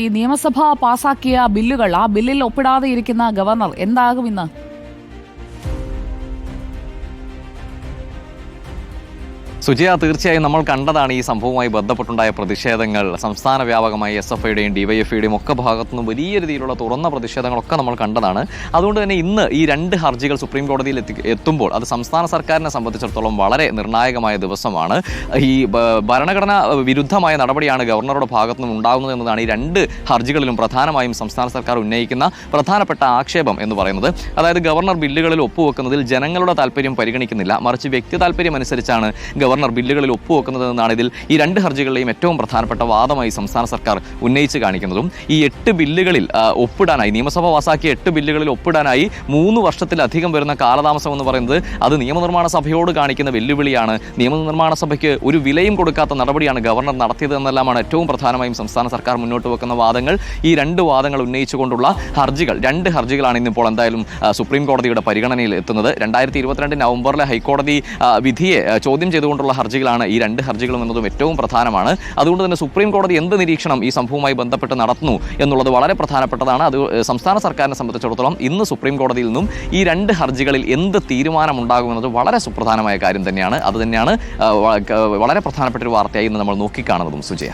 ഈ നിയമസഭ പാസാക്കിയ ബില്ലുകൾ ആ ബില്ലിൽ ഒപ്പിടാതെ ഇരിക്കുന്ന ഗവർണർ എന്താകും ഇന്ന്? സുജയ തീർച്ചയായും നമ്മൾ കണ്ടതാണ് ഈ സംഭവവുമായി ബന്ധപ്പെട്ടുണ്ടായ പ്രതിഷേധങ്ങൾ. സംസ്ഥാന വ്യാപകമായി എസ് എഫ് ഐയുടെയും ഡിവൈഎഫ്ഐയുടെയും ഒക്കെ ഭാഗത്തുനിന്ന് വലിയ രീതിയിലുള്ള തുറന്ന പ്രതിഷേധങ്ങളൊക്കെ നമ്മൾ കണ്ടതാണ്. അതുകൊണ്ട് തന്നെ ഇന്ന് ഈ രണ്ട് ഹർജികൾ സുപ്രീം കോടതിയിൽ എത്തി എത്തുമ്പോൾ അത് സംസ്ഥാന സർക്കാരിനെ സംബന്ധിച്ചിടത്തോളം വളരെ നിർണായകമായ ദിവസമാണ്. ഈ ഭരണഘടനാ വിരുദ്ധമായ നടപടിയാണ് ഗവർണറുടെ ഭാഗത്തു നിന്നും ഉണ്ടാകുന്നത് എന്നതാണ് ഈ രണ്ട് ഹർജികളിലും പ്രധാനമായും സംസ്ഥാന സർക്കാർ ഉന്നയിക്കുന്ന പ്രധാനപ്പെട്ട ആക്ഷേപം എന്ന് പറയുന്നത്. അതായത് ഗവർണർ ബില്ലുകളിൽ ഒപ്പുവെക്കുന്നതിൽ ജനങ്ങളുടെ താല്പര്യം പരിഗണിക്കുന്നില്ല. മറിച്ച് വ്യക്തി താല്പര്യം അനുസരിച്ചാണ് ഗവർണർ ബില്ലുകളിൽ ഒപ്പുവെക്കുന്നതെന്നാണ് ഇതിൽ ഈ രണ്ട് ഹർജികളിലെയും ഏറ്റവും പ്രധാനപ്പെട്ട വാദമായി സംസ്ഥാന സർക്കാർ ഉന്നയിച്ച് കാണിക്കുന്നതും. ഈ എട്ട് ബില്ലുകളിൽ ഒപ്പിടാനായി നിയമസഭ പാസാക്കിയ എട്ട് ബില്ലുകളിൽ ഒപ്പിടാനായി മൂന്ന് വർഷത്തിലധികം വരുന്ന കാലതാമസം എന്ന് പറയുന്നത് അത് നിയമനിർമ്മാണ സഭയോട് കാണിക്കുന്ന വെല്ലുവിളിയാണ്. നിയമനിർമ്മാണ സഭയ്ക്ക് ഒരു വിലയും കൊടുക്കാത്ത നടപടിയാണ് ഗവർണർ നടത്തിയത് എന്നെല്ലാമാണ് ഏറ്റവും പ്രധാനമായും സംസ്ഥാന സർക്കാർ മുന്നോട്ട് വെക്കുന്ന വാദങ്ങൾ. ഈ രണ്ട് വാദങ്ങൾ ഉന്നയിച്ചുകൊണ്ടുള്ള ഹർജികൾ രണ്ട് ഹർജികളാണ് ഇന്നിപ്പോൾ എന്തായാലും സുപ്രീം കോടതിയുടെ പരിഗണനയിൽ എത്തുന്നത്. രണ്ടായിരത്തി ഇരുപത്തിരണ്ട് നവംബറിലെ ഹൈക്കോടതി വിധിയെ ചോദ്യം ചോദ്യം ചെയ്തുകൊണ്ടുള്ള ഹർജികളാണ് ഈ രണ്ട് ഹർജികളും എന്നതും ഏറ്റവും പ്രധാനമാണ്. അതുകൊണ്ട് തന്നെ സുപ്രീം കോടതി എന്ത് നിരീക്ഷണം ഈ സംഭവവുമായി ബന്ധപ്പെട്ട് നടത്തുന്നു എന്നുള്ളത് വളരെ പ്രധാനപ്പെട്ടതാണ്. അത് സംസ്ഥാന സർക്കാരിനെ സംബന്ധിച്ചിടത്തോളം ഇന്ന് സുപ്രീം കോടതിയിൽ നിന്നും ഈ രണ്ട് ഹർജികളിൽ എന്ത് തീരുമാനമുണ്ടാകുമെന്നത് വളരെ സുപ്രധാനമായ കാര്യം തന്നെയാണ്. അത് തന്നെയാണ് വളരെ പ്രധാനപ്പെട്ട ഒരു വാർത്തയായി ഇന്ന് നമ്മൾ നോക്കിക്കാണുന്നതും സുജയ.